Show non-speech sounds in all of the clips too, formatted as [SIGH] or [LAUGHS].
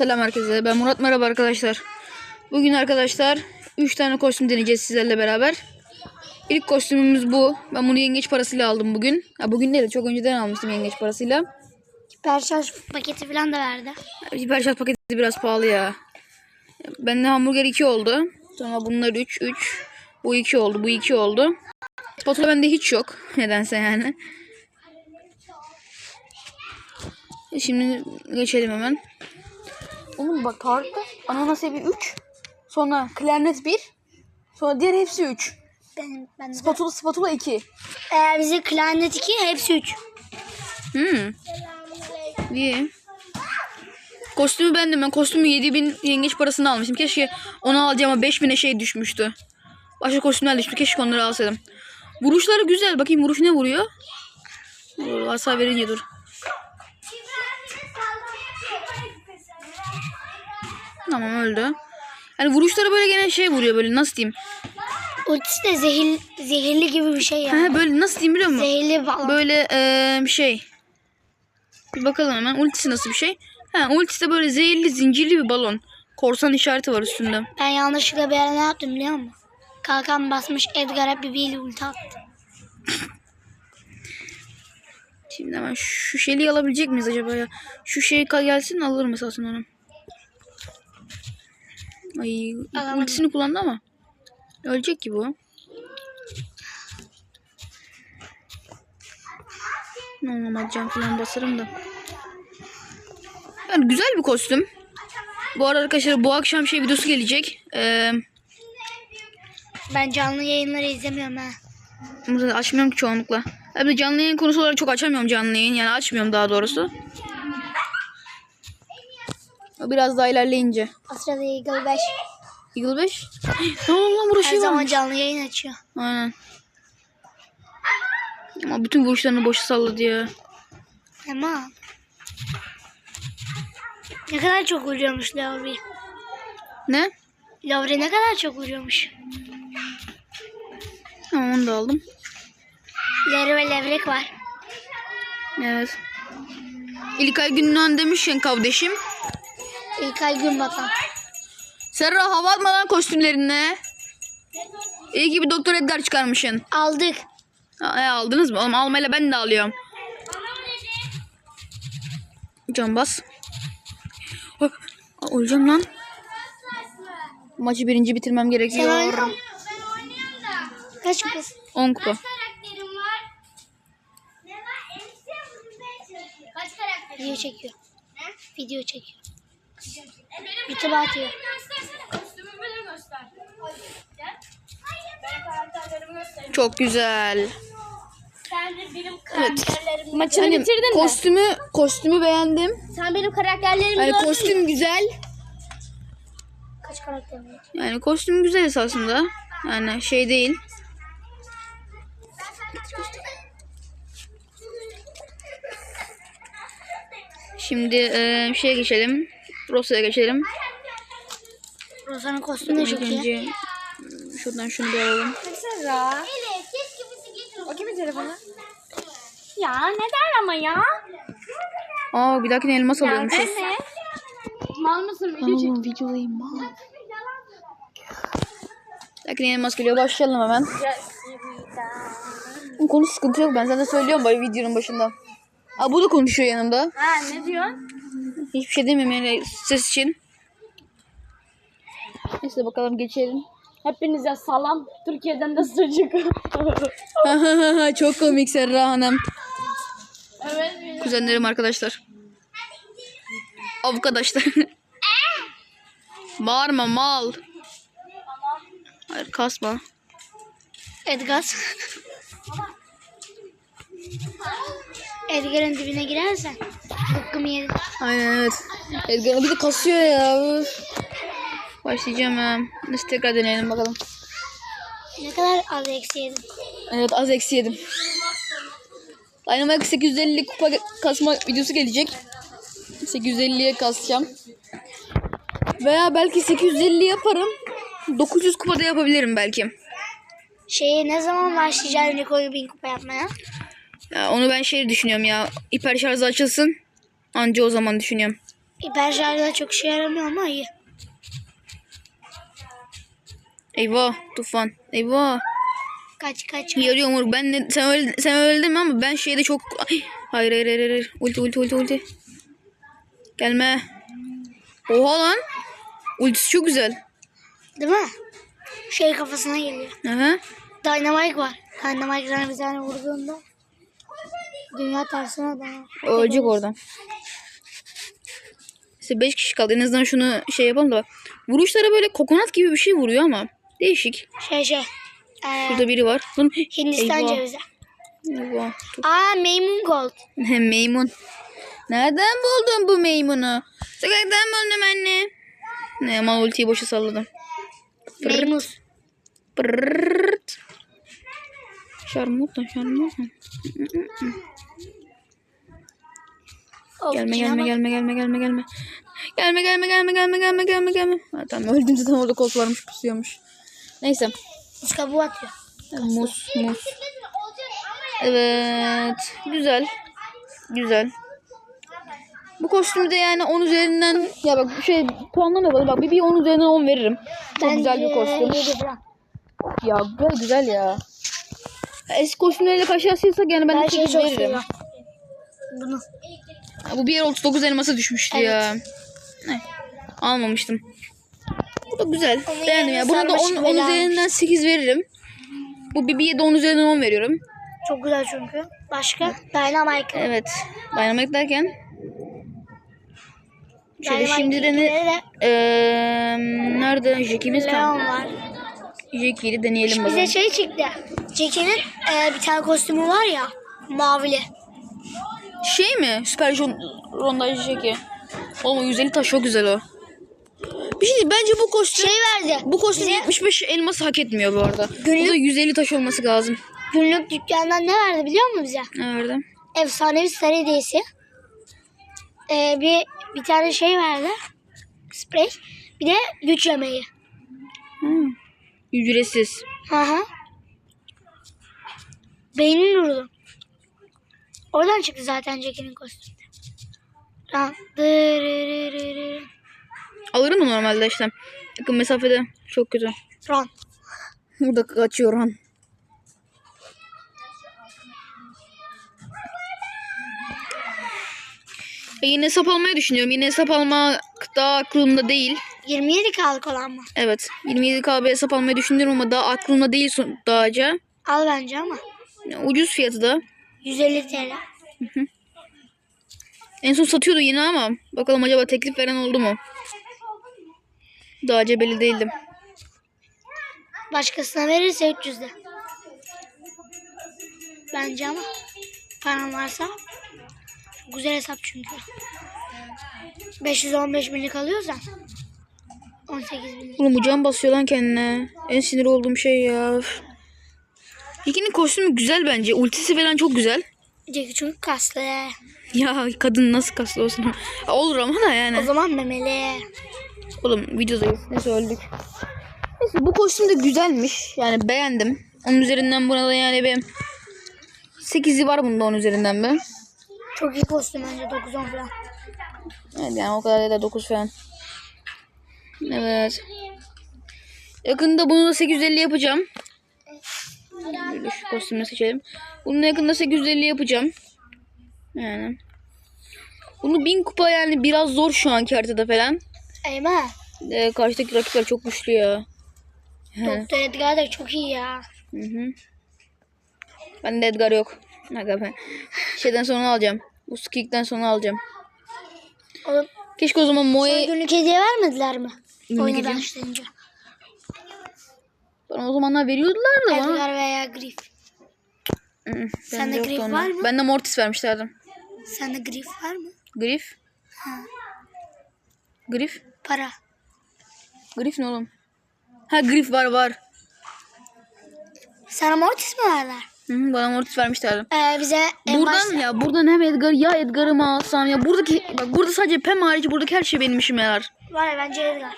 Selam herkese. Ben Murat. Merhaba arkadaşlar. Bugün arkadaşlar 3 tane kostüm deneyeceğiz sizlerle beraber. İlk kostümümüz bu. Ben bunu yengeç parasıyla aldım bugün. Ha, bugün değil de çok önceden almıştım yengeç parasıyla. Perşarj paketi falan da verdi. Hiper şart paketi biraz pahalı ya. Bende hamburger 2 oldu. Sonra bunlar 3, 3. Bu 2 oldu, bu 2 oldu. Spatula bende hiç yok. [LAUGHS] Nedense yani. Şimdi geçelim hemen. Oğlum bak tarihte ananas evi 3. Sonra klarnet 1. Sonra diğer hepsi 3. Benim, ben. Spatula spatula 2. Ee, bize Klarnet 2 hepsi 3. Hmm. İyi. Kostümü bendim. Ben kostümü 7000 yengeç parasını almıştım. Keşke onu alacağıma 5000'e şey düşmüştü. Başka kostümler düştü. Keşke onları alsaydım. Vuruşları güzel. Bakayım vuruş ne vuruyor? Dur, Hasar verince dur. Tamam öldü. Yani vuruşları böyle gene şey vuruyor böyle nasıl diyeyim? Ultisi de zehir, zehirli gibi bir şey ya. Ha, böyle nasıl diyeyim biliyor musun? Zehirli falan. Böyle bir şey. Bir bakalım hemen. Ultisi nasıl bir şey? Ha, ultisi de böyle zehirli zincirli bir balon. Korsan işareti var üstünde. Ben yanlışlıkla bir ara ne yaptım biliyor musun? Kalkan basmış Edgar'a bibiyle ulti attı. Şimdi hemen şu şeyi alabilecek miyiz acaba ya? Şu şey gelsin alırım esasında onu. Ay ultisini kullandı ama. Ölecek ki bu. Ne olmaz can falan basarım da. Yani güzel bir kostüm. Bu arada arkadaşlar bu akşam şey videosu gelecek. Ee, Ben canlı yayınları izlemiyorum ha. açmıyorum ki çoğunlukla. Hem de canlı yayın konusu olarak çok açamıyorum canlı yayın. Yani açmıyorum daha doğrusu. Biraz daha ilerleyince. O sırada Eagle 5 Eagle 5. Ne oldu lan burada her şey zaman varmış. canlı yayın açıyor. Aynen. Ama bütün vuruşlarını boşa salladı ya. Ama ne kadar çok vuruyormuş Lavri. Ne? Lavri ne kadar çok vuruyormuş. Tamam onu da aldım. Leri ve levrek var. Evet. İlkay Gündoğan demişken kardeşim. İlkay Günbatan. Serra hava atma lan kostümlerine. İyi ki bir Doktor Edgar çıkarmışsın. Aldık. Ha, e, aldınız mı? Oğlum almayla ben de alıyorum. Can bas. Ah, Öleceğim lan. Maçı birinci bitirmem Sen gerekiyor. oyna. Kaç kız? 10 kupa. karakterim var. Ne var? Enişte vurmaya çalışıyor. Kaç karakterim Video çekiyor. Video çekiyor. YouTube'a atıyor. Çok güzel. Sen de benim Evet. karakterlerimi Maçını Hani bitirdin mi? kostümü kostümü beğendim. Sen benim karakterlerimi Yani gördün mü? kostüm güzel. Kaç karakter var? Yani kostüm güzel esasında. Yani şey değil. Şimdi e, şeye geçelim. Rosa'ya geçelim. Rozan'ın kostümü çok iyi. şuradan şunu bir alalım. Getirin. O kimin telefonu? Ya neden ama ya? Aa bir dahakine elmas alıyormuşuz. Ne? Mal mısın? Video çek. Tamam videodayım. mal. Bir dahakine elmas geliyor. Başlayalım hemen. Bu Konu sıkıntı yok. Ben sana söylüyorum böyle videonun başında. Aa bu da konuşuyor yanımda. Ha ne diyorsun? Hiçbir şey yani ses için. Neyse bakalım geçelim. Hepinize salam. Türkiye'den de sucuk. [LAUGHS] Çok komik Serra Hanım. evet. Kuzenlerim arkadaşlar. Avukadaşlar. Bağırma mal. Hayır kasma. Edgar. Edgar'ın dibine girersen bıkkımı yedim. Aynen evet. Edgar'ın bir de kasıyor ya. Başlayacağım ha. Neyse tekrar deneyelim bakalım. Ne kadar az eksi yedim. Evet az eksi yedim. Dynamite 850 kupa kasma videosu gelecek. 850'ye kasacağım. Veya belki 850 yaparım. 900 kupada yapabilirim belki. Şeye ne zaman başlayacaksın Rico'yu bin kupa yapmaya? Ya onu ben şey düşünüyorum ya. Hiper şarjı açılsın. Anca o zaman düşünüyorum. hiper şarjda çok işe yaramıyor ama iyi. Eyvah tufan. Eyvah. Kaç kaç. Yarıyor Umur. Ben de, sen öyle sen deme ama ben şeyde çok Ay, hayır hayır hayır hayır. Ulti ulti ulti ulti. Gelme. Oha lan. Ultisi çok güzel. Değil mi? Şey kafasına geliyor. Aha. Dynamite var. Dynamite sana bir tane vurduğunda dünya tersine döner. Ölecek oradan. İşte 5 kişi kaldı. En azından şunu şey yapalım da bak. Vuruşlara böyle kokonat gibi bir şey vuruyor ama. Değişik. Şey şey. Ee, Burada biri var. Lan, Hindistan eyvah. cevizi. Eyvah. Tut. Aa maymun gold. Meymun. Nereden buldun bu meymunu? Sokaktan buldum anne. Ne ama ultiyi boşa salladım. Maymus. Pırrrt. Şarmut da şarmut. da. Of, Gelme gelme gelme gelme gelme gelme. Gelme gelme gelme gelme gelme gelme gelme. Ha, tamam öldüm zaten orada kolt varmış pusuyormuş. Neyse. Buz kabuğu atıyor. Mus mus. Evet. Güzel. Güzel. Bu kostümü de yani 10 üzerinden ya bak şey puanlama bak bak bir, bir 10 üzerinden 10 veririm. Çok güzel bir kostüm. Ya güzel güzel ya. Eski kostümleriyle karşılaştırırsak yani ben, Ben de şeyi 8 çok veririm. Bunu. Bu bir yer 39 elması düşmüştü ya. Ne? Almamıştım. Bu da güzel. Onun Beğendim ya. Buna da 10, sarmaşık 10 bela üzerinden 8 veririm. Bu bir, bir de 10 üzerinden 10 veriyorum. Çok güzel çünkü. Başka? Dynamite. Evet. Dynamite derken. Şöyle Dynamite şimdi de ne? de Eee nerede? Kaldı. var. Jack'i de deneyelim Bize bakalım. şey çıktı. Jackie'nin e, bir tane kostümü var ya. Mavili. Şey mi? Süper Jon- Rondaj Jack'i. Oğlum o 150 taş çok güzel o. Bir şey değil, bence bu kostüm Şey verdi. bu kostüm Bize 75 elması hak etmiyor bu arada. Günlük- Bu da 150 taş olması lazım. günlük dükkandan ne verdi biliyor musun bize? Ne verdi? Efsanevi sarı hediyesi. E, bir bir tane şey verdi. Sprey. Bir de güç yemeği. Hmm. Ücretsiz. Hı hı. Beynin durdu. Oradan çıktı zaten Jackie'nin kostümü. Alırım mı normalde işte? Yakın mesafede çok kötü. Ron. Burada kaçıyor han. E yine hesap almayı düşünüyorum. Yine hesap almak daha aklımda değil. 27 kaldık olan mı? Evet. 27 KB hesap almayı düşünüyorum ama daha aklımda değil son- dağca. Al bence ama. Ucuz fiyatı da. 150 TL. En son satıyordu yine ama bakalım acaba teklif veren oldu mu? Daha belli değildim. Başkasına verirse 300 de. Bence ama. Paran varsa. Güzel hesap çünkü. 515 binlik alıyorsan. 18 binlik. Oğlum bu can basıyor lan kendine. En sinir olduğum şey ya. Jackie'nin kostümü güzel bence. Ultisi falan çok güzel. Jackie çünkü kaslı. Ya kadın nasıl kaslı olsun. Olur ama da O yani. zaman memeli. Oğlum videodayız. Neyse öldük. Neyse bu kostüm de güzelmiş. Yani beğendim. Onun üzerinden buna da yani bir 8'i var bunda onun üzerinden be. Çok iyi kostüm bence 9-10 falan. Evet yani o kadar da 9 falan. Evet. Yakında bunu da 850 yapacağım. Böyle şu kostümü seçelim. Bunu da yakında 850 yapacağım. Yani. Bunu 1000 kupa yani biraz zor şu anki haritada falan. Eyvah. Ee, karşıdaki rakipler çok güçlü ya. Doktor Edgar da çok iyi ya. Hı hı. Bende Edgar yok. Aga be. Şeyden sonra alacağım. Bu Skik'ten sonra alacağım. Oğlum Keşke o zaman Moe... günlük hediye vermediler mi? Oyuna başlayınca. Bana o zamanlar veriyordular da bana. Edgar veya Griff. Bende Sende grip onlar. var mı? Bende Mortis vermişlerdi. Sende Griff var mı? Grif. Grif. Para. Grif ne oğlum? Ha Grif var var. Sana Mortis mi verdiler? Hı hı, bana Mortis vermişlerdi. Ee, bize en Buradan başta... ya buradan hem Edgar ya Edgar'ı mı alsam ya buradaki bak burada sadece Pem hariç buradaki her şey benim işime yarar. Var ya bence Edgar.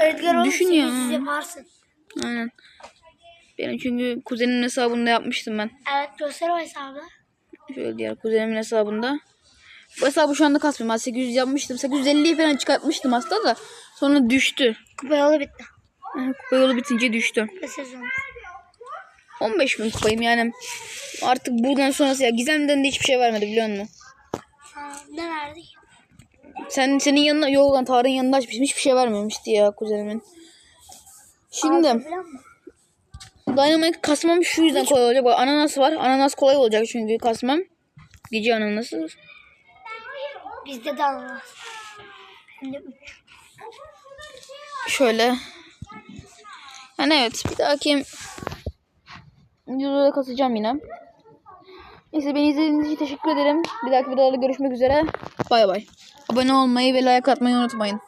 Edgar olursa Düşün ya. yaparsın. Aynen. Benim çünkü kuzenimin hesabında yapmıştım ben. Evet göster o hesabı. Şöyle diğer kuzenimin hesabında. Bu hesabı şu anda kasmıyorum. Ben 800 yapmıştım. 850'yi falan çıkartmıştım aslında da. Sonra düştü. Kupa yolu bitti. Kupa yolu bitince düştü. Bu sezon. 15 bin kupayım yani. Artık buradan sonrası ya Gizem'den de hiçbir şey vermedi biliyor musun? Ne verdik? Sen senin yanına yok lan Tarık'ın yanında açmıştım. Hiçbir şey vermemişti ya kuzenimin. Şimdi? Dynamite kasmam şu yüzden kolay olacak. Bak ananas var. Ananas kolay olacak çünkü kasmam. Gece ananası. Bizde de üç. Şöyle. Yani evet bir dahaki videoda kasacağım yine. Neyse beni izlediğiniz için teşekkür ederim. Bir dahaki videoda görüşmek üzere. Bay bay. Abone olmayı ve like atmayı unutmayın.